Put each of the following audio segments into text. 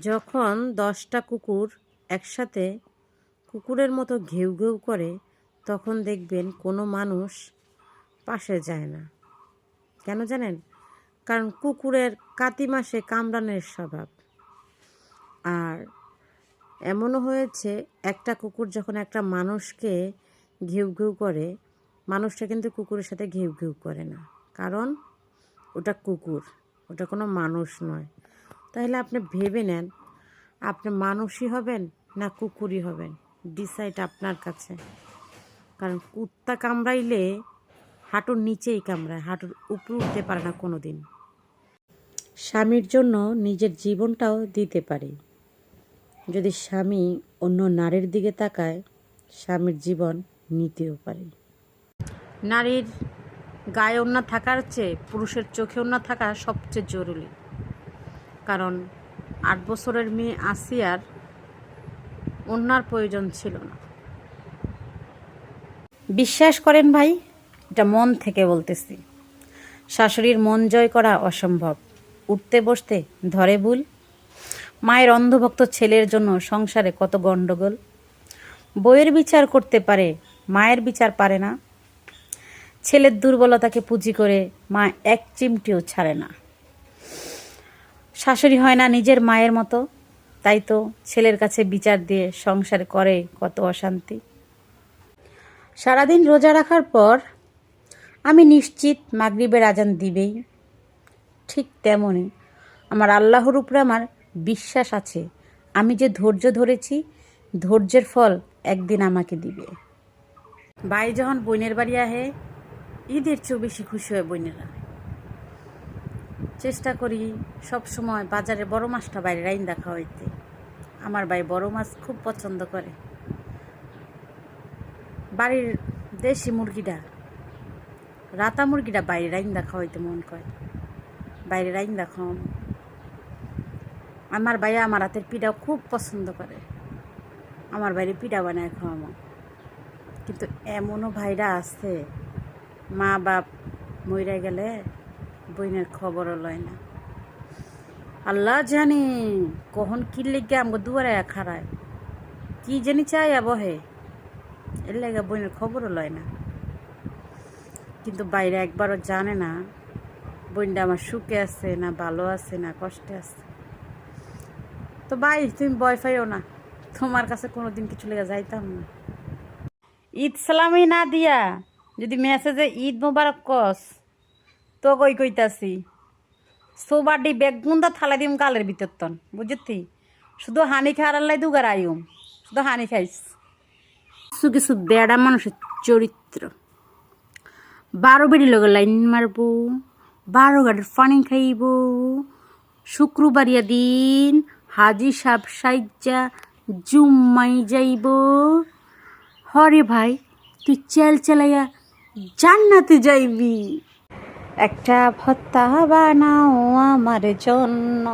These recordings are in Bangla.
যখন দশটা কুকুর একসাথে কুকুরের মতো ঘেউ ঘেউ করে, তখন দেখবেন কোনো মানুষ পাশে যায় না। কেন জানেন? কারণ কুকুরের কাতি মাসে কামড়ানোর স্বভাব। আর এমনও হয়েছে, একটা কুকুর যখন একটা মানুষকে ঘেউ ঘেউ করে, মানুষটা কিন্তু কুকুরের সাথে ঘেউ ঘেউ করে না। কারণ ওটা কুকুর, ওটা কোনো মানুষ নয়। তাহলে আপনি ভেবে নেন, আপনি মানুষই হবেন না কুকুরই হবেন। ডিসাইড আপনার কাছে। কারণ কুত্তা কামড়াইলে হাঁটুর নিচেই কামড়ায়, হাঁটুর উপরে উঠতে পারে না কোনো দিন স্বামীর জন্য নিজের জীবনটাও দিতে পারে। যদি স্বামী অন্য নারীর দিকে তাকায়, স্বামীর জীবন নিতেও পারে। নারীর গায়ে ওন্না থাকার চেয়ে পুরুষের চোখে ওন্না থাকা সবচেয়ে জরুরি। কারণ আট বছরের মেয়ে আসিয়ার অন্যার প্রয়োজন ছিল না। বিশ্বাস করেন ভাই, এটা মন থেকে বলতেছি। শাশুড়ির মন জয় করা অসম্ভব। উঠতে বসতে ধরে ভুল। মায়ের অন্ধভক্ত ছেলের জন্য সংসারে কত গণ্ডগোল বইয়ের বিচার করতে পারে, মায়ের বিচার পারে না। ছেলের দুর্বলতাকে পুঁজি করে মা এক চিমটিও ছাড়ে না। শাশুড়ি হয় না নিজের মায়ের মতো। তাই তো ছেলের কাছে বিচার দিয়ে সংসার করে কত অশান্তি। সারাদিন রোজা রাখার পর আমি নিশ্চিত মাগরিবের আজান দিবেই। ঠিক তেমনই আমার আল্লাহর উপরে আমার বিশ্বাস আছে। আমি যে ধৈর্য ধরেছি, ধৈর্যের ফল একদিন আমাকে দিবে। ভাই যখন বইনের বাড়ি আহে, ঈদের চেয়েও বেশি খুশি হয় বইনেরা চেষ্টা করি সব সময় বাজারে বড় মাছটা বাইরে রাইন দেখা হইতে আমার ভাই বড় মাছ খুব পছন্দ করে। বাড়ির দেশি মুরগিটা, রাতা মুরগিটা বাইরে রাইন দেখা হইতে মন করে বাইরে রাইন দেখাম আমার ভাইয়া আমার হাতের পিঠা খুব পছন্দ করে। আমার বাইরে পিঠা বানায় খাওয়ামো। কিন্তু এমনও ভাইরা আছে মা বাপ মইরা গেলে বইনের খবরও লয় না। আল্লাহ জানি কখন কি লেগে আমাকে দুয়ারে খারায় কি জানি চাই বহে এর লেগে বইনের খবরও লয় না। কিন্তু বাইরে একবারও জানে না বোনটা আমার সুখে আছে না ভালো আছে না কষ্টে আছে। তো ভাই, তুমি ভয় পাইও না। তোমার কাছে কোনোদিন কিছু লেগে যাইতাম না। ঈদ সালামি না দিয়া যদি মেসেজে ঈদ মোবারক কস তো কই কইতাছি? সোবাডি বেগুন্দা থালা দিম গালের ভিতর তন, বুঝতি? শুধু হানি খাওয়ার দুগার আইম শুধু হানি খাইস। কিছু কিছু বেড়া মানুষের চরিত্র। বারো বেড়ি লগে লাইন মারবো, বারো গাড়ির পানি খাইব। শুক্রবারিয়া দিন হাজি সাপ সাইজা জুম্মাই যাইব। হরে ভাই, তুই চেল চেলাইয়া জান্নাতে যাইবি। একটা ভত্তা বানাও আমার জন্য।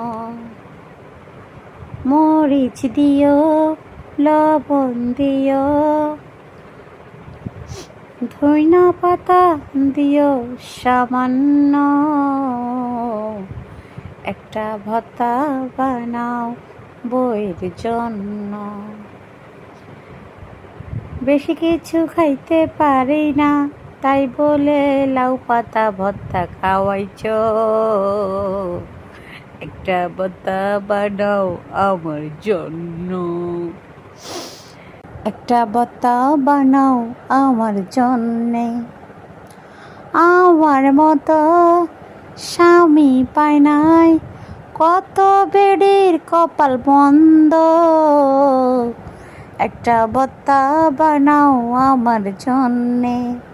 মরিচ দিও, লবণ দিও, ধইনা পাতা দিও সামান্য। একটা ভত্তা বানাও বইয়ের জন্য। বেশি কিছু খাইতে পারি না তাই বলে লাউ পাতা ভত্তা খাওয়াইছ। একটা ভত্তা বানাও আমার জন্য। একটা ভত্তা বানাও আমার জন্যে। আমার মতো স্বামী পায় নাই, কত বেড়ির কপাল বন্ধ। একটা বত্তা বানাও আমার জন্যে।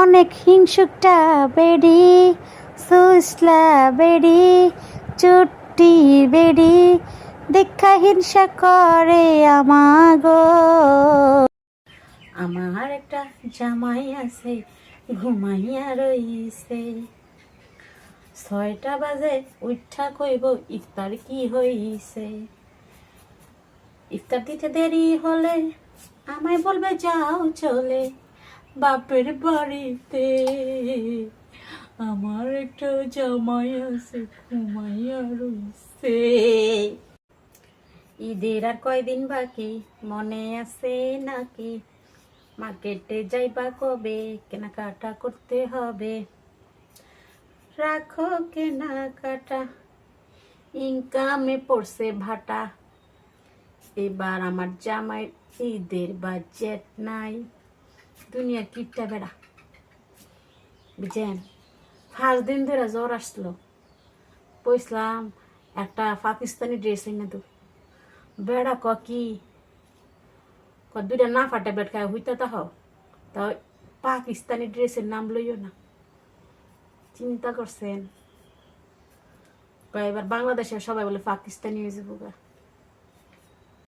অনেক হিংসুকটা বেড়ি সুসলা বেড়ি, চুট্টি বেড়ি দেখা হিংসা করে আমাগো। আমার একটা জামাই আছে, ঘুমাইয়া রইছে। ছয়টা বাজে উঠা কইব, ইফতার কি হইছে? ইফতার দিতে দেরি হলে আমায় বলবে, যাও চলে। বাপের বাড়িতে। আমার একটা জামাই আছে, ঘুমাইয়া রইছে। ঈদের আর কয়দিন বাকি? মনে আছে নাকি? মার্কেটে যাইবা কবে? কেনাকাটা করতে হবে। রাখো কেনাকাটা। ইনকামে পড়ছে ভাটা। এবার আমার জামাই ঈদের বাজেট নাই। দুনিয়া কিপটা বেড়া। বুঝছেন? ফার্স্ট দিন ধরে জ্বর আসলো। বসলাম একটা পাকিস্তানি ড্রেস এনে তো বেড়া ক কি? ক দুইটা না ফাটা বেড খায়, হইতে তা হও। তা পাকিস্তানি ড্রেসের নাম লইও না। চিন্তা করছেন? এবার বাংলাদেশের সবাই বলে পাকিস্তানি হয়ে যাব গা।